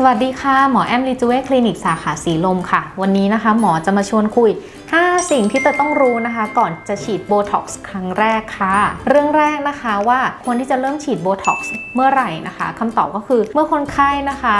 สวัสดีค่ะ หมอแอมลิจูเวคลินิกสาขาสีลมค่ะ วันนี้นะคะ หมอจะมาชวนคุย5 สิ่งที่เธอต้องรู้นะคะ ก่อนจะฉีดโบท็อกซ์ครั้งแรกค่ะ เรื่องแรกนะคะว่าควรที่จะเริ่มฉีดโบท็อกซ์เมื่อไหร่นะคะคำตอบก็คือเมื่อคนไข้นะคะ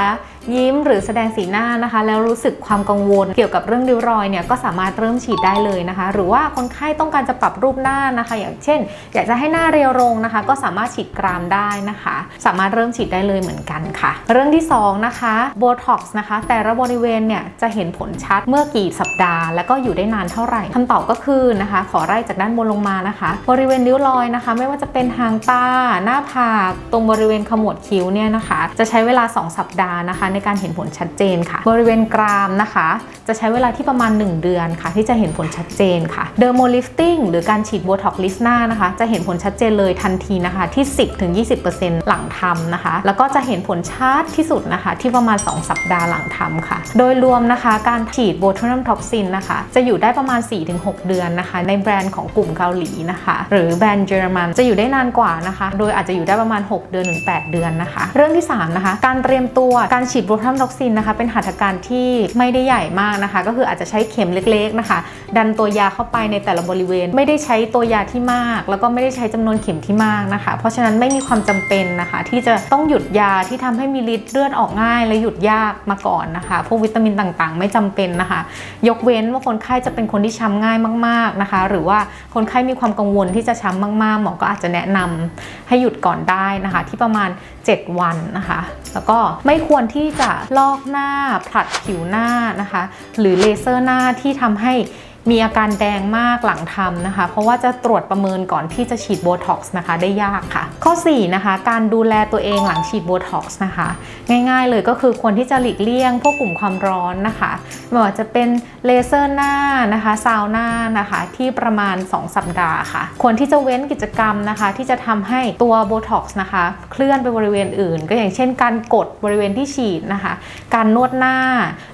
ยิ้มหรือแสดงสีหน้านะคะ แล้วรู้สึกความกังวลเกี่ยวกับเรื่องริ้วรอยเนี่ยก็สามารถเริ่มฉีดได้เลยนะคะ หรือว่าคนไข้ต้องการจะปรับรูปหน้านะคะ อย่างเช่น อยากจะให้หน้าเรียวรงนะคะ ก็สามารถฉีดกรามได้นะคะ สามารถเริ่มฉีดได้เลยเหมือนกันค่ะ เรื่องที่สองนะคะโบท็อกซ์นะคะ แต่ละบริเวณเนี่ยจะเห็นผลชัดเมื่อกี่สัปดาห์ แล้วก็อยู่ได้นานเท่าไหร่คำตอบก็คือนะคะ ขอไล่จากด้านบนลงมานะคะ บริเวณริ้วรอยนะคะ ไม่ว่าจะเป็นหางตา หน้าผากตรงบริเวณขมวดคิ้วเนี่ยนะคะ จะใช้เวลา 2 สัปดาห์นะคะ ในการเห็นผลชัดเจนค่ะ บริเวณกรามนะคะ จะใช้เวลาที่ประมาณ 1 เดือนค่ะ ที่จะเห็นผลชัดเจนค่ะเดอร์โมลิฟติ้งหรือการฉีดโบท็อกลิฟต์หน้านะคะ จะเห็นผลชัดเจนเลยทันทีนะคะที่ 10-20%หลังทำนะคะ แล้วก็จะเห็นผลชัดที่สุดนะคะ ที่ประมาณ 2 สัปดาห์หลังทำค่ะ โดยรวมนะคะ การฉีดโบทูนัมท็อกซินนะคะ จะอยู่ได้ได้ประมาณ 4-6 เดือนนะคะ ในแบรนด์ของกลุ่มเกาหลีนะคะ หรือแบรนด์เยอรมันจะอยู่ได้นานกว่านะคะ โดยอาจจะอยู่ได้ประมาณ 6 เดือนถึง8เดือนนะคะ เรื่องที่ 3 นะคะ การเตรียมตัวการฉีดโบทูนัมท็อกซินนะคะ เป็นหัตถการที่ไม่ได้ใหญ่มากนะคะ ก็คืออาจจะใช้เข็มเล็กๆนะคะ ดันตัวยาเข้าไปในแต่ละบริเวณ ไม่ได้ใช้ตัวยาที่มาก แล้วก็ไม่ได้ใช้จำนวนเข็มที่มากนะคะ เพราะฉะนั้นไม่มีความจำเป็นนะคะ ที่จะต้องหยุดยาที่ทำให้มีฤทธิ์เลือดออกง่าย และหยุดยากมาก่อนนะคะ พวกวิตามินต่างๆ ไม่จำเป็นนะคะ ยกเว้นว่าคนไข้จะเป็นคนที่ช้ำง่ายมากๆนะคะ หรือว่าคนไข้มีความกังวลที่จะช้ำมากๆ หมอก็อาจจะแนะนำให้หยุดก่อนได้นะคะ ที่ประมาณ 7 วันนะคะ แล้วก็ไม่ควรที่จะลอกหน้าผลัดผิวหน้านะคะ หรือเลเซอร์หน้าที่ทำให้ มีอาการแดงมากหลังทำนะคะ เพราะว่าจะตรวจประเมินก่อนที่จะฉีดโบท็อกซ์นะคะได้ยากค่ะ ข้อ 4 นะคะ การดูแลตัวเองหลังฉีดโบท็อกซ์นะคะ ง่ายๆเลยก็คือควรที่จะหลีกเลี่ยงพวกกลุ่มความร้อนนะคะไม่ว่าจะเป็นเลเซอร์หน้านะคะซาวน่านะคะที่ประมาณ 2 สัปดาห์ค่ะ ควรที่จะเว้นกิจกรรมนะคะ ที่จะทำให้ตัวโบท็อกซ์นะคะเคลื่อนไปบริเวณอื่น ก็อย่างเช่น การกดบริเวณที่ฉีดนะคะ การนวดหน้า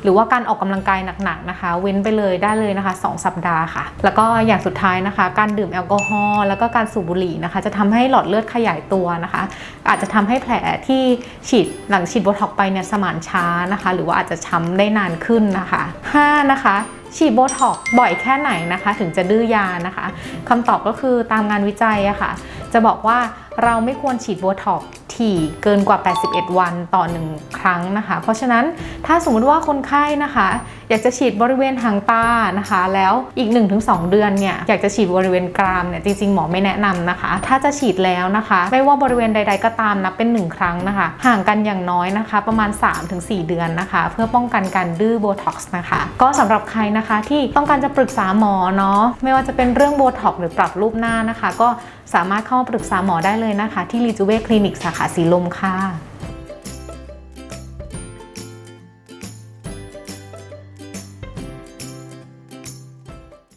หรือว่าการออกกำลังกายหนักๆนะคะ เว้นไปเลยได้เลยนะคะ2สัปดาห์ค่ะ แล้วก็อย่างสุดท้ายนะคะ การดื่มแอลกอฮอล์แล้วก็การสูบบุหรี่นะคะ จะทำให้หลอดเลือดขยายตัวนะคะ อาจจะทำให้แผลที่ฉีดหลังฉีดโบท็อกไปเนี่ยสมานช้านะคะ หรือว่าอาจจะช้ำได้นานขึ้นนะคะ5นะคะฉีดโบท็อกบ่อยแค่ไหนนะคะ ถึงจะดื้อยานะคะคำตอบก็คือตามงานวิจัยอะค่ะ จะบอกว่า เราไม่ควรฉีดโบท็อกถี่เกินกว่า 81 วันต่อ 1 ครั้งนะคะ เพราะฉะนั้นถ้าสมมุติว่าคนไข้นะคะ อยากจะฉีดบริเวณหางตานะคะ แล้วอีก 1-2 เดือนเนี่ยอยากจะฉีดบริเวณกรามเนี่ยจริงๆ หมอไม่แนะนำนะคะ ถ้าจะฉีดแล้วนะคะ ไม่ว่าบริเวณใด ๆ ก็ตามนับเป็น 1 ครั้งนะคะ ห่างกันอย่างน้อยนะคะ ประมาณ 3-4 เดือนนะคะ เพื่อป้องกันการดื้อโบท็อกซ์นะคะ ก็สำหรับใครนะคะที่ต้องการจะปรึกษาหมอเนาะไม่ว่าจะเป็นเรื่องโบท็อกหรือปรับรูปหน้านะคะ ก็สามารถเข้าปรึกษาหมอได้เลยนะคะ ที่รีจูเวคลินิกสาขาสีลมค่ะ